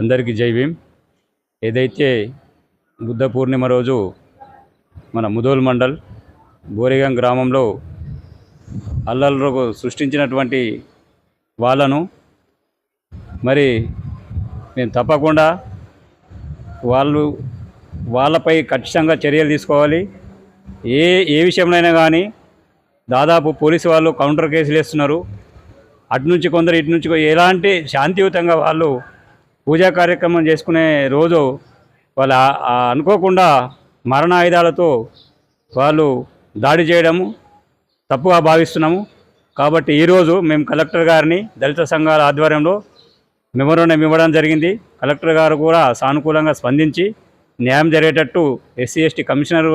అందరికీ జై భీమ్. ఏదైతే బుద్ధ పూర్ణిమ రోజు మన ముదోల్ మండల్ బోరేగం గ్రామంలో అల్లర్లకు సృష్టించినటువంటి వాళ్ళను మరి మేము తప్పకుండా వాళ్ళు వాళ్ళపై ఖచ్చితంగా చర్యలు తీసుకోవాలి. ఏ ఏ విషయంలోనైనా కానీ దాదాపు పోలీసు వాళ్ళు కౌంటర్ కేసులు వేస్తున్నారు. అటు నుంచి కొందరు ఇటు నుంచి ఎలాంటి శాంతియుతంగా వాళ్ళు పూజా కార్యక్రమం చేసుకునే రోజు వాళ్ళు అనుకోకుండా మరణ ఆయుధాలతో వాళ్ళు దాడి చేయడము తప్పుగా భావిస్తున్నాము. కాబట్టి ఈరోజు మేము కలెక్టర్ గారిని దళిత సంఘాల ఆధ్వర్యంలో మెమోరండం ఇవ్వడం జరిగింది. కలెక్టర్ గారు కూడా సానుకూలంగా స్పందించి న్యాయం జరిగేటట్టు ఎస్సీ ఎస్టీ కమిషనర్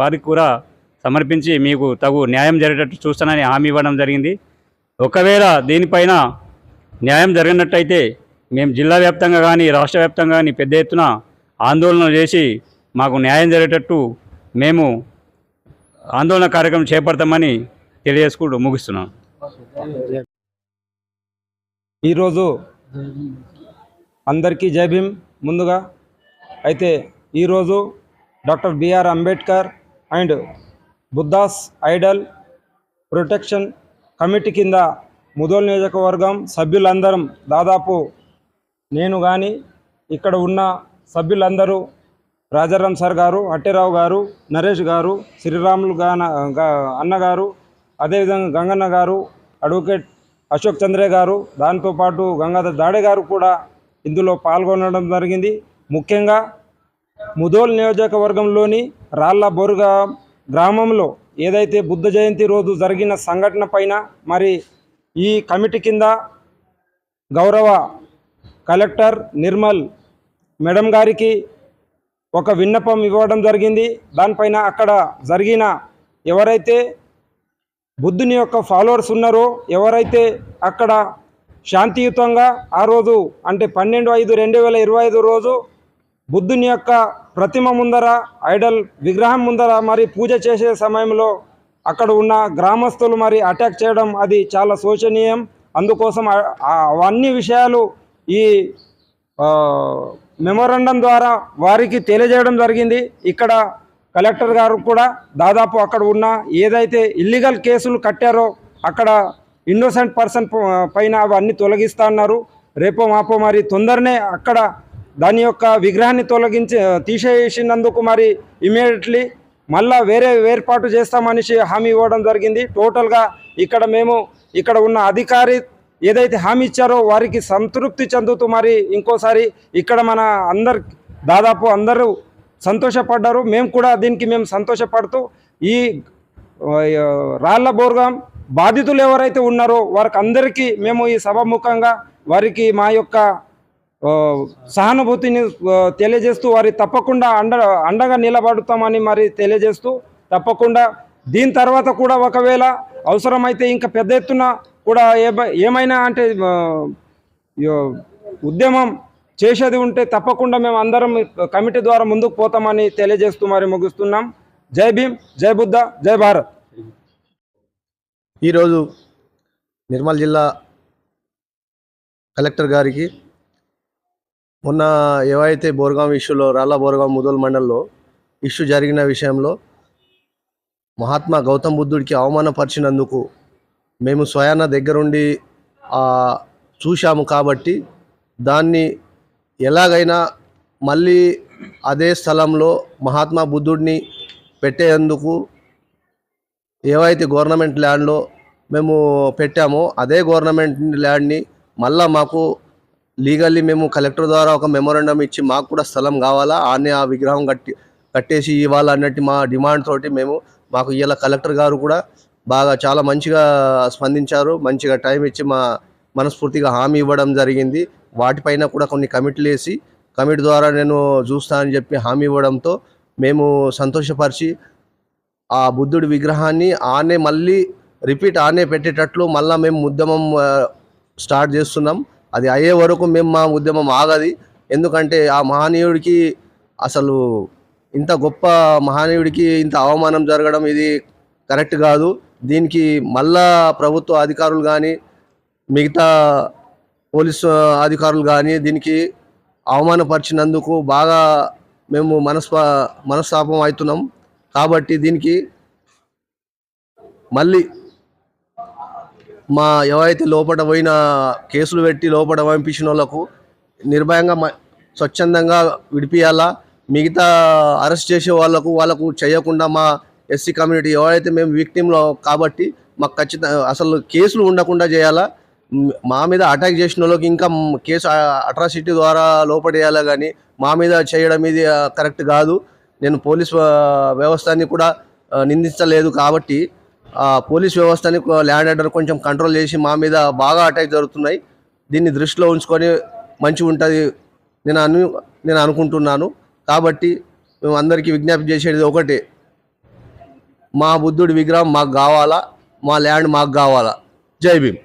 వారికి కూడా సమర్పించి మీకు తగు న్యాయం జరిగేటట్టు చూస్తానని హామీ ఇవ్వడం జరిగింది. ఒకవేళ దీనిపైన న్యాయం జరిగినట్టయితే మేము జిల్లా వ్యాప్తంగా కానీ రాష్ట్ర వ్యాప్తంగా కానీ పెద్ద ఎత్తున ఆందోళన చేసి మాకు న్యాయం జరిగేటట్టు మేము ఆందోళన కార్యక్రమం చేపడతామని తెలియజేసుకుంటూ ముగిస్తున్నాను ఈరోజు అందరికీ జై భీమ్. ముందుగా అయితే ఈరోజు doctor B R Ambedkar and Buddha's idol protection committee కింద ముదోల్ నియోజకవర్గం సభ్యులందరం దాదాపు నేను కానీ ఇక్కడ ఉన్న సభ్యులందరూ రాజారాం సార్ గారు అట్టెరావు గారు నరేష్ గారు శ్రీరాములు గాన అన్నగారు అదేవిధంగా గంగన్న గారు అడ్వకేట్ అశోక్ చంద్రే గారు దాంతోపాటు గంగాధర్ దాడే గారు కూడా ఇందులో పాల్గొనడం జరిగింది. ముఖ్యంగా ముదోల్ నియోజకవర్గంలోని రాళ్ళ బొరుగా గ్రామంలో ఏదైతే బుద్ధ జయంతి రోజు జరిగిన సంఘటన పైన మరి ఈ కమిటీ కింద గౌరవ కలెక్టర్ నిర్మల్ మేడం గారికి ఒక విన్నపం ఇవ్వడం జరిగింది. దానిపైన అక్కడ జరిగిన ఎవరైతే బుద్ధుని యొక్క ఫాలోవర్స్ ఉన్నారో ఎవరైతే అక్కడ శాంతియుతంగా ఆ రోజు అంటే పన్నెండు ఐదు రెండు వేల ఇరవై ఐదు రోజు బుద్ధుని యొక్క ప్రతిమ ముందర ఐడల్ విగ్రహం ముందర మరి పూజ చేసే సమయంలో అక్కడ ఉన్న గ్రామస్తులు మరి అటాక్ చేయడం అది చాలా శోచనీయం అందుకోసం అవన్నీ విషయాలు ఈ మెమోరండం మెమోరాండం ద్వారా వారికి తెలియజేయడం జరిగింది. ఇక్కడ కలెక్టర్ గారు కూడా దాదాపు అక్కడ ఉన్న ఏదైతే ఇల్లీగల్ కేసులు కట్టారో అక్కడ ఇన్నోసెంట్ పర్సన్ పైన అవన్నీ తొలగిస్తా అన్నారు. రేపో మాపో మరి తొందరనే అక్కడ దాని యొక్క విగ్రహాన్ని తొలగించి తీసేసినందుకు మరి ఇమీడియట్లీ మళ్ళా వేరే వేర్పాటు చేస్తామనేసి హామీ ఇవ్వడం జరిగింది. టోటల్గా ఇక్కడ మేము ఇక్కడ ఉన్న అధికారి ఏదైతే హామీ ఇచ్చారో వారికి సంతృప్తి చెందుతూ మరి ఇంకోసారి ఇక్కడ మన అందరు దాదాపు అందరూ సంతోషపడ్డారు. మేము కూడా దీనికి మేము సంతోషపడుతూ ఈ రాళ్ళ రాళ్ళ బోర్గం బాధితులు ఎవరైతే ఉన్నారో వారికి అందరికీ మేము ఈ సభాముఖంగా వారికి మా యొక్క సహానుభూతిని తెలియజేస్తూ వారి తప్పకుండా అండ అండగా నిలబడుతామని మరి తెలియజేస్తూ తప్పకుండా దీని తర్వాత కూడా ఒకవేళ అవసరమైతే ఇంకా పెద్ద ఎత్తున కూడా ఏమైనా అంటే ఉద్యమం చేసేది ఉంటే తప్పకుండా మేము అందరం కమిటీ ద్వారా ముందుకు పోతామని తెలియజేస్తూ మరి ముగిస్తున్నాం. జై భీమ్ జై బుద్ధ జై భారత్. ఈరోజు నిర్మల్ జిల్లా కలెక్టర్ గారికి మొన్న ఏవైతే బోర్గాం ఇష్యూలో రాళ్ళ బోర్గాం ముదోల్ మండల్లో ఇష్యూ జరిగిన విషయంలో మహాత్మా గౌతమ్ బుద్ధుడికి అవమానపరిచినందుకు మేము స్వయాన దగ్గరుండి చూశాము కాబట్టి దాన్ని ఎలాగైనా మళ్ళీ అదే స్థలంలో మహాత్మా బుద్ధుడిని పెట్టేందుకు ఏవైతే గవర్నమెంట్ ల్యాండ్లో మేము పెట్టామో అదే గవర్నమెంట్ ల్యాండ్ని మళ్ళా మాకు లీగల్లీ మేము కలెక్టర్ ద్వారా ఒక మెమోరాండం ఇచ్చి మాకు కూడా స్థలం కావాలా? ఆనే ఆ విగ్రహం కట్టి కట్టేసి ఇవ్వాలన్నట్టు మా డిమాండ్ తోటి మేము మాకు ఇలా కలెక్టర్ గారు కూడా బాగా చాలా మంచిగా స్పందించారు. మంచిగా టైం ఇచ్చి మా మనస్ఫూర్తిగా హామీ ఇవ్వడం జరిగింది. వాటిపైన కూడా కొన్ని కమిటీలు వేసి కమిటీ ద్వారా నేను చూస్తా అని చెప్పి హామీ ఇవ్వడంతో మేము సంతోషపరిచి ఆ బుద్ధుడి విగ్రహాన్ని ఆనే మళ్ళీ రిపీట్ ఆనే పెట్టేటట్లు మళ్ళీ మేము ఉద్యమం స్టార్ట్ చేస్తున్నాం. అది అయ్యే వరకు మేము మా ఉద్యమం ఆగది. ఎందుకంటే ఆ మహనీయుడికి అసలు ఇంత గొప్ప మహనీయుడికి ఇంత అవమానం జరగడం ఇది కరెక్ట్ కాదు. దీనికి మళ్ళా ప్రభుత్వ అధికారులు కానీ మిగతా పోలీసు అధికారులు కానీ దీనికి అవమానపరిచినందుకు బాగా మేము మనస్పా మనస్తాపం అవుతున్నాం కాబట్టి దీనికి మళ్ళీ మా ఎవరైతే లోపల పోయిన కేసులు పెట్టి లోపల పంపించిన వాళ్ళకు నిర్భయంగా స్వచ్ఛందంగా విడిపియాలా. మిగతా అరెస్ట్ చేసే వాళ్ళకు వాళ్ళకు చేయకుండా మా ఎస్సీ కమ్యూనిటీ ఎవరైతే మేము విక్టిమ్లో కాబట్టి మాకు ఖచ్చితంగా అసలు కేసులు ఉండకుండా చేయాలా? మా మీద అటాక్ చేసిన వాళ్ళకి ఇంకా కేసు అట్రాసిటీ ద్వారా లోపడేయాలా కానీ మా మీద చేయడం ఇది కరెక్ట్ కాదు. నేను పోలీస్ వ్యవస్థని కూడా నిందించలేదు కాబట్టి పోలీస్ వ్యవస్థని ల్యాండ్ ఆర్డర్ కొంచెం కంట్రోల్ చేసి మా మీద బాగా అటాక్ జరుగుతున్నాయి. దీన్ని దృష్టిలో ఉంచుకొని మంచిగా ఉంటుంది నేను అను నేను అనుకుంటున్నాను. కాబట్టి మేము అందరికీ విజ్ఞప్తి చేసేది ఒకటే. మా బుద్ధుడి విగ్రహం మాకు కావాలా? మా ల్యాండ్ మాకు కావాలా? జై భీమ్.